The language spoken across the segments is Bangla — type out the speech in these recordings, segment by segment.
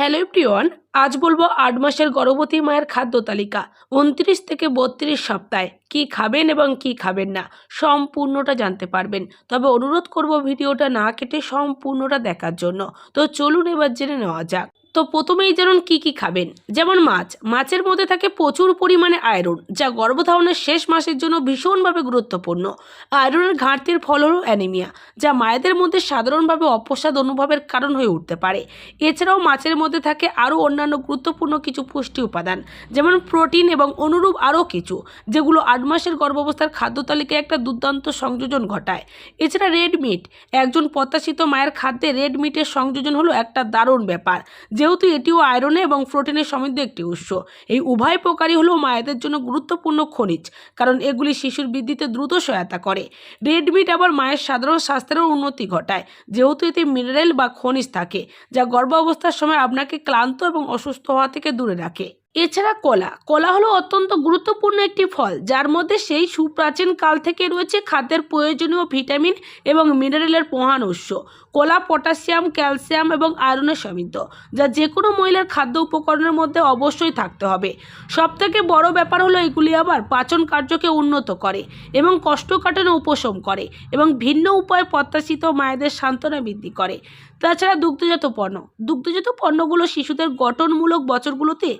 হ্যালো প্রিয়ন আজ বলব আট মাসের গর্ভবতী মায়ের খাদ্য তালিকা। উনত্রিশ থেকে বত্রিশ সপ্তাহে কি খাবেন এবং কি খাবেন না, সম্পূর্ণটা জানতে পারবেন। তবে অনুরোধ করব ভিডিওটা না কেটে সম্পূর্ণটা দেখার জন্য। তো চলুন এবার জেনে নেওয়া যাক। তো প্রথমেই জানুন কি কি খাবেন। যেমন মাছ, মাছের মধ্যে থাকে প্রচুর পরিমাণে আয়রন, যা গর্ভধারণের শেষ মাসের জন্য ভীষণভাবে গুরুত্বপূর্ণ। আয়রনের ঘাটতির ফল হল অ্যানিমিয়া, যা মায়েদের মধ্যে সাধারণভাবে অপসাদ অনুভবের কারণ হয়ে উঠতে পারে। এছাড়াও মাছের মধ্যে থাকে আরও অন্যান্য গুরুত্বপূর্ণ কিছু পুষ্টি উপাদান, যেমন প্রোটিন এবং অনুরূপ আরও কিছু, যেগুলো আট মাসের গর্ভাবস্থার খাদ্য তালিকায় একটা দুর্দান্ত সংযোজন ঘটায়। এছাড়া রেড মিট, একজন প্রত্যাশিত মায়ের খাদ্যে রেড মিটের সংযোজন হলো একটা দারুণ ব্যাপার যেহেতু এটিও আয়রনে এবং প্রোটিনের সমৃদ্ধ একটি উৎস। এই উভয় প্রকারই হলো মায়েদের জন্য গুরুত্বপূর্ণ খনিজ, কারণ এগুলি শিশুর বৃদ্ধিতে দ্রুত সহায়তা করে। রেড মিট আবার মায়ের সাধারণ স্বাস্থ্যেরও উন্নতি ঘটায়, যেহেতু এতে মিনারেল বা খনিজ থাকে, যা গর্ভাবস্থার সময় আপনাকে ক্লান্ত এবং অসুস্থ হওয়া থেকে দূরে রাখে। এছাড়া কলা। কলা হলো অত্যন্ত গুরুত্বপূর্ণ একটি ফল, যার মধ্যে সেই সুপ্রাচীন কাল থেকে রয়েছে খাদ্যের প্রয়োজনীয় ভিটামিন এবং মিনারেলের প্রধান উৎস। কলা, পটাশিয়াম, ক্যালসিয়াম এবং আয়রনের সমৃদ্ধ, যা যে কোনো মহিলার খাদ্য উপকরণের মধ্যে অবশ্যই থাকতে হবে। সবথেকে বড় ব্যাপার হলো এগুলি আবার পাচন কার্যকে উন্নত করে এবং কষ্টকাঠানো উপশম করে এবং ভিন্ন উপায়ে প্রত্যাশিত মায়েদের সান্ত্বনা বৃদ্ধি করে। তাছাড়া দুগ্ধজাত পণ্য। দুগ্ধজাত পণ্যগুলো শিশুদের গঠনমূলক বছরগুলোতে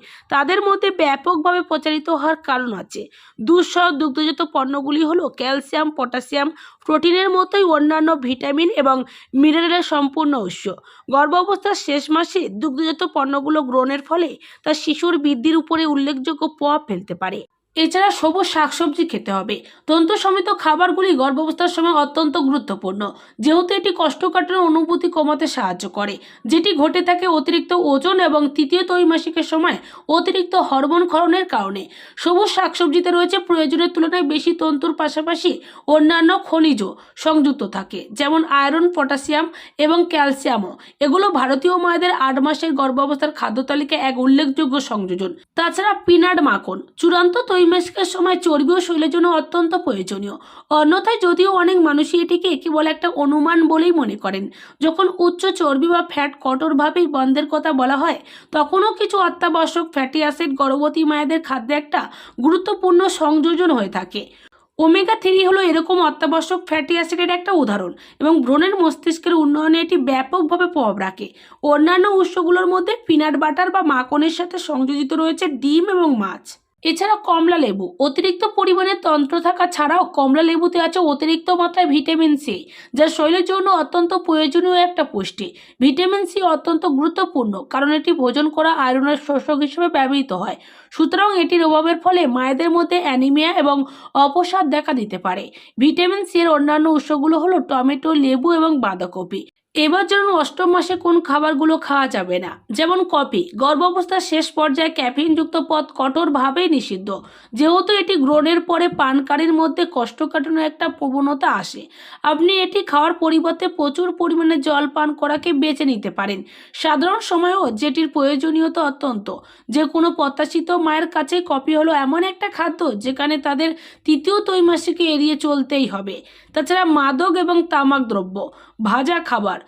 তাদের মধ্যে ব্যাপকভাবে প্রচারিত হওয়ার কারণ আছে। দুঃসহ দুগ্ধজাত পণ্যগুলি হলো ক্যালসিয়াম, পটাশিয়াম, প্রোটিনের মতোই অন্যান্য ভিটামিন এবং মিনারেলের সম্পূর্ণ উৎস। গর্ভাবস্থার শেষ মাসে দুগ্ধজাত পণ্যগুলো গ্রহণের ফলে তা শিশুর বৃদ্ধির উপরে উল্লেখযোগ্য প্রভাব ফেলতে পারে। এছাড়া সবুজ শাকসবজি খেতে হবে। তন্তু সমেত খাবারগুলি গর্ভাবস্থার সময় অত্যন্ত গুরুত্বপূর্ণ। যেহেতু এটি কোষ্ঠকাঠিন্য অনুভূতি কমাতে সাহায্য করে, যেটি ঘটে থাকে অতিরিক্ত ওজন এবং তৃতীয় ত্রৈমাসিকের সময় অতিরিক্ত হরমোন ক্ষরণের কারণে। সবুজ শাকসবজিতে রয়েছে প্রয়োজনের তুলনায় বেশি তন্তুর পাশাপাশি অন্যান্য খনিজ সংযুক্ত থাকে, যেমন আয়রন, পটাশিয়াম এবং ক্যালসিয়ামও। এগুলো ভারতীয় মায়েদের আট মাসের গর্ভাবস্থার খাদ্য তালিকায় এক উল্লেখযোগ্য সংযোজন। তাছাড়া পিনাট মাখন, চূড়ান্ত ত্রৈমাসিকের সময় চর্বি ও শৈলের জন্য অত্যন্ত প্রয়োজনীয়। অন্যথায় যদিও অনেক মানুষই এটিকে কেবল একটা অনুমান বলেই মনে করেন। যখন উচ্চ চর্বি বা ফ্যাট কঠোরভাবেই বন্ধের কথা বলা হয়, তখনও কিছু অত্যাবশ্যক ফ্যাটি অ্যাসিড, গর্ভবতী মায়েদের খাদ্যে একটা গুরুত্বপূর্ণ সংযোজন হয়ে থাকে। ওমেগা থ্রি হলো এরকম অত্যাবশ্যক ফ্যাটি অ্যাসিডের একটা উদাহরণ এবং ভ্রূণের মস্তিষ্কের উন্নয়নে এটি ব্যাপকভাবে প্রভাব রাখে। অন্যান্য উৎসগুলোর মধ্যে পিনাট বাটার বা মাখনের সাথে সংযোজিত রয়েছে ডিম এবং মাছ। এছাড়া কমলা লেবু, অতিরিক্ত পরিমাণে তন্ত্র থাকা ছাড়াও কমলা লেবুতে আছে অতিরিক্ত মাত্রায় ভিটামিন সি, যা শরীরের জন্য অত্যন্ত প্রয়োজনীয় একটা পুষ্টি। ভিটামিন সি অত্যন্ত গুরুত্বপূর্ণ, কারণ এটি ভোজন করা আয়রনের শোষক হিসেবে ব্যবহৃত হয়। সুতরাং এটির অভাবের ফলে মায়েদের মধ্যে অ্যানিমিয়া এবং অপসাদ দেখা দিতে পারে। ভিটামিন সি এর অন্যান্য উৎসগুলো হলো টমেটো, লেবু এবং বাঁধাকপি। এবার যেমন অষ্টম মাসে কোন খাবারগুলো খাওয়া যাবে না। যেমন কফি। গর্ভাবস্থার শেষ পর্যায়ে ক্যাফিনযুক্ত পদ কঠোরভাবেই নিষিদ্ধ। যেহেতু এটি গ্রহণের পরে পানকারীর মধ্যে কষ্টকাঠানোর একটা প্রবণতা আসে। আপনি এটি খাওয়ার পরিবর্তে প্রচুর পরিমাণে জল পান করাকে বেছে নিতে পারেন। সাধারণ সময়েও যেটির প্রয়োজনীয়তা অত্যন্ত। যে কোনো প্রত্যাশিত মায়ের কাছে কফি হলো এমন একটা খাদ্য যেখানে তাদের তৃতীয় ত্রৈমাসিকে এড়িয়ে চলতেই হবে। তাছাড়া মাদক এবং তামাক দ্রব্য। ভাজা খাবার।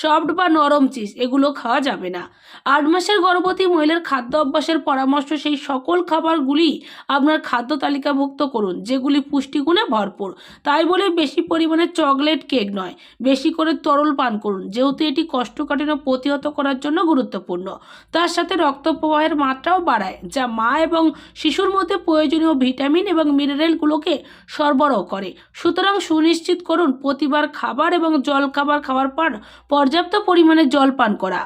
সফট বা নরম চিজ, এগুলো খাওয়া যাবে না। আট মাসের গর্ভবতী মহিলার খাদ্য অভ্যাসের পরামর্শ সেই সকল খাবারগুলি আপনার খাদ্য তালিকাভুক্ত করুন, যেগুলি পুষ্টিগুণে ভরপুর। তাই বলে বেশি পরিমাণে চকলেট কেক নয়, বেশি করে তরল পান করুন, যেহেতু এটি কষ্টকাঠিন্য প্রতিহত করার জন্য গুরুত্বপূর্ণ। তার সাথে রক্ত প্রবাহের মাত্রাও বাড়ায়, যা মা এবং শিশুর মধ্যে প্রয়োজনীয় ভিটামিন এবং মিনারেলগুলোকে সরবরাহ করে। সুতরাং সুনিশ্চিত করুন, প্রতিবার খাবার এবং জল খাবার খাওয়ার পর পর্যাপ্ত পরিমাণে জল পান করা।